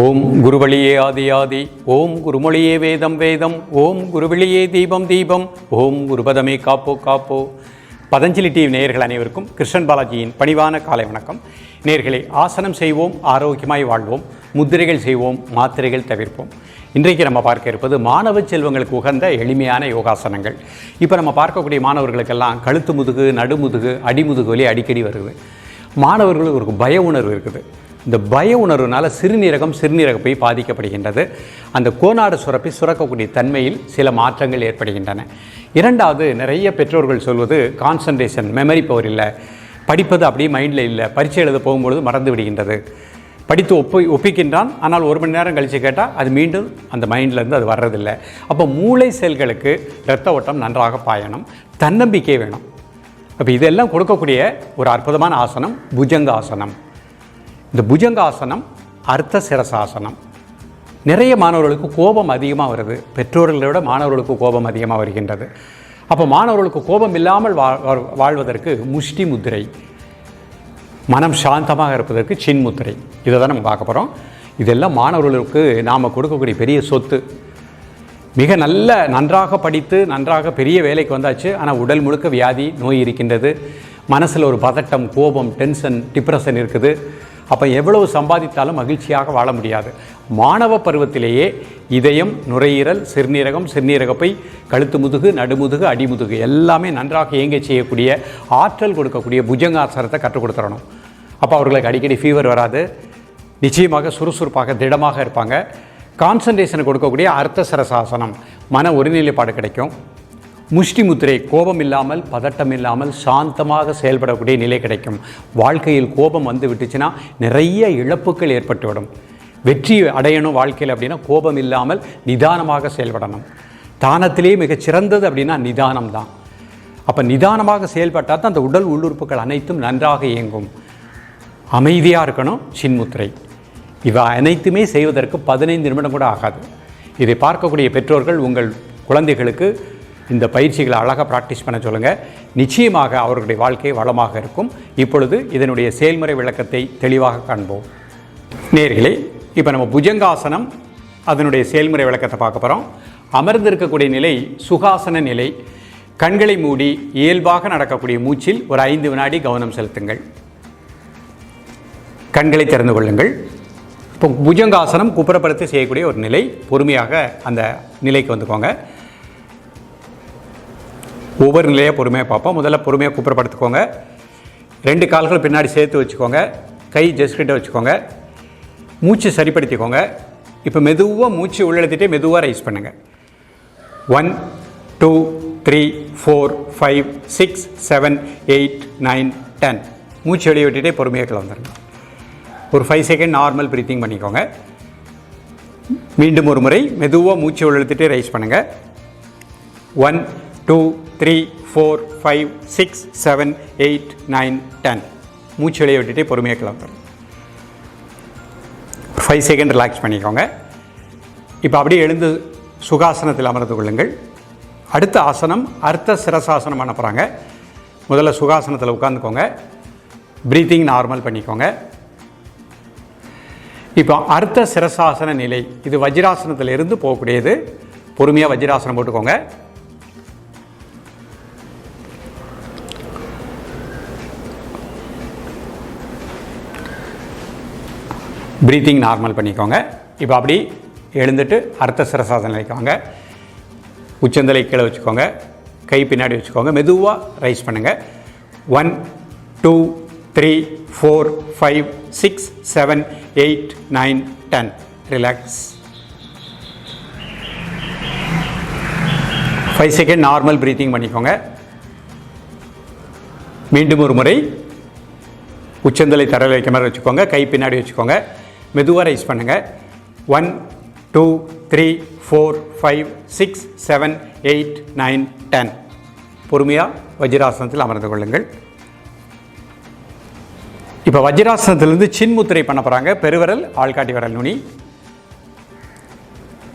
ஓம் குருவழியே ஆதி ஆதி ஓம் குருமொழியே வேதம் வேதம் ஓம் குருவழியே தீபம் தீபம் ஓம் குருபதமே காப்போ காப்போ. பதஞ்சலி டிவி நேயர்கள் அனைவருக்கும் கிருஷ்ணன் பாலாஜியின் பணிவான காலை வணக்கம். நேர்களை ஆசனம் செய்வோம் ஆரோக்கியமாய் வாழ்வோம் முத்திரைகள் செய்வோம் மாத்திரைகள் தவிர்ப்போம். இன்றைக்கு நம்ம பார்க்க இருப்பது மாணவ செல்வங்களுக்கு உகந்த எளிமையான யோகாசனங்கள். இப்போ நம்ம பார்க்கக்கூடிய மாணவர்களுக்கெல்லாம் கழுத்து முதுகு நடுமுதுகு அடிமுதுகு வலி அடிக்கடி வருது. மாணவர்களுக்கு ஒரு பய உணர்வு இருக்குது. இந்த பய உணர்வுனால சிறுநீரகம் சிறுநீரகப்பை பாதிக்கப்படுகின்றது. அந்த கோநாடு சுரப்பி சுரக்கக்கூடிய தன்மையில் சில மாற்றங்கள் ஏற்படுகின்றன. இரண்டாவது நிறைய பெற்றோர்கள் சொல்வது கான்சன்ட்ரேஷன் மெமரி பவர் இல்லை. படிப்பது அப்படியே மைண்டில் இல்லை. பரீட்சை எழுத போகும்பொழுது மறந்து விடுகின்றது. படித்து ஒப்பி ஒப்பிக்கின்றான். ஆனால் ஒரு மணி நேரம் கழித்து கேட்டால் அது மீண்டும் அந்த மைண்ட்லேருந்து அது வர்றதில்லை. அப்போ மூளை செல்களுக்கு இரத்த ஓட்டம் நன்றாக பாயணும். தன்னம்பிக்கை வேணும். அப்போ இதெல்லாம் கொடுக்கக்கூடிய ஒரு அற்புதமான ஆசனம் புஜங்க ஆசனம். இந்த புஜங்காசனம் அர்த்த சிரசாசனம். நிறைய மாணவர்களுக்கு கோபம் அதிகமாக வருது. பெற்றோர்களை விட மாணவர்களுக்கு கோபம் அதிகமாக வருகின்றது. அப்போ மாணவர்களுக்கு கோபம் இல்லாமல் வா- வாழ்வதற்கு முஷ்டி முத்திரை மனம் சாந்தமாக இருப்பதற்கு சின் முதிரை இதை தான் நம்ம பார்க்க போகிறோம் இதெல்லாம் மாணவர்களுக்கு நாம் கொடுக்கக்கூடிய பெரிய சொத்து. மிக நல்ல நன்றாக படித்து நன்றாக பெரிய வேலைக்கு வந்தாச்சு. ஆனால் உடல் முழுக்க வியாதி நோய் இருக்கின்றது. மனசில் ஒரு பதட்டம் கோபம் டென்ஷன் டிப்ரெஷன் இருக்குது. அப்போ எவ்வளவு சம்பாதித்தாலும் மகிழ்ச்சியாக வாழ முடியாது. மாணவ பருவத்திலேயே இதயம் நுரையீரல் சிறுநீரகம் சிறுநீரகப்பை கழுத்து முதுகு நடுமுதுகு அடிமுதுகு எல்லாமே நன்றாக இயங்க செய்யக்கூடிய ஆற்றல் கொடுக்கக்கூடிய புஜங்காசனத்தை கற்றுக் கொடுத்துடணும். அப்போ அவர்களுக்கு அடிக்கடி ஃபீவர் வராது. நிச்சயமாக சுறுசுறுப்பாக திடமாக இருப்பாங்க. கான்சன்ட்ரேஷனை கொடுக்கக்கூடிய அர்த்த சரசாசனம் மன ஒருநிலைப்பாடு கிடைக்கும். முஷ்டி முத்திரை கோபம் இல்லாமல் பதட்டம் இல்லாமல் சாந்தமாக செயல்படக்கூடிய நிலை கிடைக்கும். வாழ்க்கையில் கோபம் வந்து விட்டுச்சுன்னா நிறைய இழப்புகள் ஏற்பட்டுவிடும். வெற்றி அடையணும் வாழ்க்கையில் அப்படின்னா கோபம் இல்லாமல் நிதானமாக செயல்படணும். தானத்திலேயே மிகச் சிறந்தது அப்படின்னா நிதானம் தான் அப்போ நிதானமாக செயல்பட்டால் தான் அந்த உடல் உள்ளுறுப்புகள் அனைத்தும் நன்றாக இயங்கும். அமைதியாக இருக்கணும் சின்முத்திரை இவை அனைத்துமே செய்வதற்கு பதினைந்து நிமிடம் கூட ஆகாது. இதை பார்க்கக்கூடிய பெற்றோர்கள் உங்கள் குழந்தைகளுக்கு இந்த பயிற்சிகளை அழகாக ப்ராக்டிஸ் பண்ண சொல்லுங்கள் நிச்சயமாக அவர்களுடைய வாழ்க்கை வளமாக இருக்கும். இப்பொழுது இதனுடைய செயல்முறை விளக்கத்தை தெளிவாக காண்போம். நேர்களே இப்போ நம்ம புஜங்காசனம் அதனுடைய செயல்முறை விளக்கத்தை பார்க்க போகிறோம் அமர்ந்திருக்கக்கூடிய நிலை சுகாசன நிலை கண்களை மூடி இயல்பாக நடக்கக்கூடிய மூச்சில் ஒரு ஐந்து வினாடி கவனம் செலுத்துங்கள். கண்களை திறந்து கொள்ளுங்கள். இப்போ புஜங்காசனம் குப்புறப்படுத்தி செய்யக்கூடிய ஒரு நிலை பொறுமையாக அந்த நிலைக்கு வந்துக்கோங்க. ஒவ்வொரு நிலையாக பொறுமையாக பார்ப்போம். முதல்ல பொறுமையாக கூப்பிடப்படுத்துக்கோங்க. ரெண்டு கால்கள் பின்னாடி சேர்த்து வச்சுக்கோங்க. கை ஜஸ்கிட்ட வச்சுக்கோங்க. மூச்சு சரிப்படுத்திக்கோங்க. இப்போ மெதுவாக மூச்சு உள்ளெழுத்திட்டே மெதுவாக ரைஸ் பண்ணுங்கள் one two three four five six seven eight nine ten மூச்சு வெளியே விட்டுட்டே பொறுமையாக கிளம்புங்க ஒரு ஃபைவ் செகண்ட் நார்மல் ப்ரீத்திங் பண்ணிக்கோங்க. மீண்டும் ஒரு முறை மெதுவாக மூச்சு உள்ளெழுத்துட்டே ரைஸ் பண்ணுங்கள் one two three four five six seven eight nine ten. மூச்சு வெளியே விட்டுட்டே பொறுமையாக கிளம்புறோம் ஃபைவ் செகண்ட் ரிலாக்ஸ் பண்ணிக்கோங்க. இப்போ அப்படியே எழுந்து சுகாசனத்தில் அமர்ந்து கொள்ளுங்கள். அடுத்த ஆசனம் அர்த்த சிரசாசனம் பண்ண போகிறாங்க முதல்ல சுகாசனத்தில் உட்காந்துக்கோங்க ப்ரீத்திங் நார்மல் பண்ணிக்கோங்க. இப்போ அர்த்த சிரசாசன நிலை இது வஜ்ராசனத்தில் இருந்து போகக்கூடியது. பொறுமையாக வஜ்ராசனம் போட்டுக்கோங்க. ப்ரீத்திங் நார்மல் பண்ணிக்கோங்க. இப்போ அப்படி எழுந்துட்டு அர்த்த சிரசாசனம் நிலைக்கு உச்சந்தலை கீழே வச்சுக்கோங்க. கை பின்னாடி வச்சுக்கோங்க. மெதுவாக ரைஸ் பண்ணுங்கள் one two three four five six seven eight nine ten relax five second normal breathing பண்ணிக்கோங்க. மீண்டும் ஒரு முறை உச்சந்தலை தரையில் வைக்க மாதிரி வச்சுக்கோங்க. கை பின்னாடி வச்சுக்கோங்க. மெதுவாக ரைஸ் பண்ணுங்கள் one two three four five six seven eight nine ten பொறுமையாக வஜ்ராசனத்தில் அமர்ந்து கொள்ளுங்கள். இப்போ வஜ்ராசனத்திலிருந்து சின்முத்திரை பண்ண போகிறாங்க பெருவரல் ஆள்காட்டி வரல் நுனி.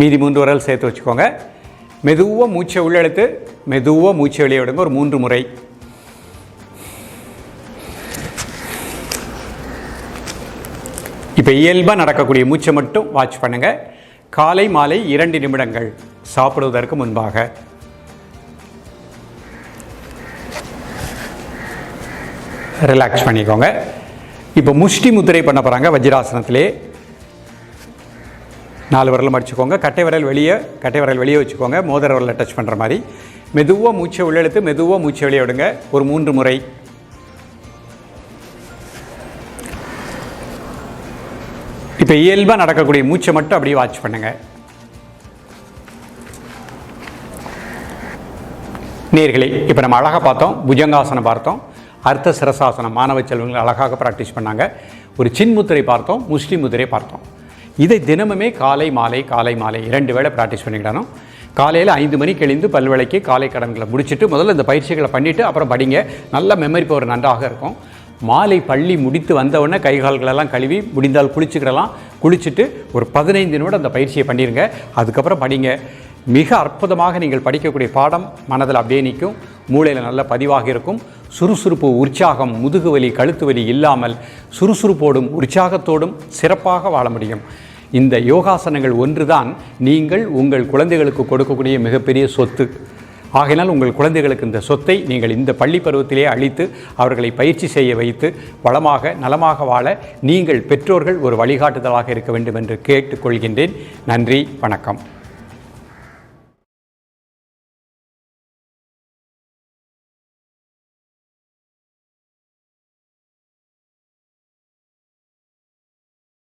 மீதி மூன்று வரல் சேர்த்து வச்சுக்கோங்க. மெதுவாக மூச்சை உள்ளெழுத்து மெதுவாக மூச்சை வெளியே விடுங்க. ஒரு மூன்று முறை. இப்போ இயல்பாக நடக்கக்கூடிய மூச்சை மட்டும் வாட்ச் பண்ணுங்கள் காலை மாலை இரண்டு நிமிடங்கள் சாப்பிடுவதற்கு முன்பாக. ரிலாக்ஸ் பண்ணிக்கோங்க. இப்போ முஷ்டி முத்திரை பண்ண போகிறாங்க வஜ்ராசனத்திலே. நாலு விரலும் மடிச்சுக்கோங்க. கட்டை விரல் வெளியே கட்டை விரல் வெளியே வச்சுக்கோங்க. மோதிர விரலை டச் பண்ணுற மாதிரி. மெதுவாக மூச்சை உள்ளெழுத்து மெதுவாக மூச்சை வெளியே விடுங்க. ஒரு மூன்று முறை. இப்போ இயல்பாக நடக்கக்கூடிய மூச்சை மட்டும் அப்படியே வாட்ச் பண்ணுங்க. நேர்களே இப்போ நம்ம அழகாக பார்த்தோம் புஜங்காசனம் பார்த்தோம். அர்த்த சிரசாசனம் மாணவ செல்வங்கள் அழகாக ப்ராக்டிஸ் பண்ணாங்க. ஒரு சின்முத்திரை பார்த்தோம் முஸ்லீம் முத்திரை பார்த்தோம். இதை தினமுமே காலை மாலை காலை மாலை இரண்டு வேளை ப்ராக்டிஸ் பண்ணிக்கிடணும். காலையில் ஐந்து மணிக்கு எழுந்து பல்வேளைக்கு காலை கடன்களை முடிச்சுட்டு முதல்ல இந்த பயிற்சிகளை பண்ணிவிட்டு அப்புறம் படிங்க. நல்ல மெமரி பவர் நன்றாக இருக்கும். மாலை பள்ளி முடித்து வந்தவுடனே கை கால்களெல்லாம் கழுவி முடிந்தால் குளிச்சுக்கிடலாம். குளிச்சுட்டு ஒரு பதினைந்து நிமிடம் அந்த பயிற்சியை பண்ணிடுங்க அதுக்கப்புறம் படிங்க. மிக அற்புதமாக நீங்கள் படிக்கக்கூடிய பாடம் மனதில் அப்படியே நிற்கும். மூளையில் நல்ல பதிவாக இருக்கும். சுறுசுறுப்பு உற்சாகம் முதுகு வலி கழுத்து வலி இல்லாமல் சுறுசுறுப்போடும் உற்சாகத்தோடும் சிறப்பாக வாழ முடியும். இந்த யோகாசனங்கள் ஒன்றுதான். நீங்கள் உங்கள் குழந்தைகளுக்கு கொடுக்கக்கூடிய மிகப்பெரிய சொத்து. ஆகையினால் உங்கள் குழந்தைகளுக்கு இந்த சொத்தை நீங்கள் இந்த பள்ளி பருவத்திலே அளித்து அவர்களை பயிற்சி செய்ய வைத்து வளமாக நலமாக வாழ நீங்கள் பெற்றோர்கள் ஒரு வழிகாட்டுதலாக இருக்க வேண்டும் என்று கேட்டுக்கொள்கின்றேன். நன்றி வணக்கம்.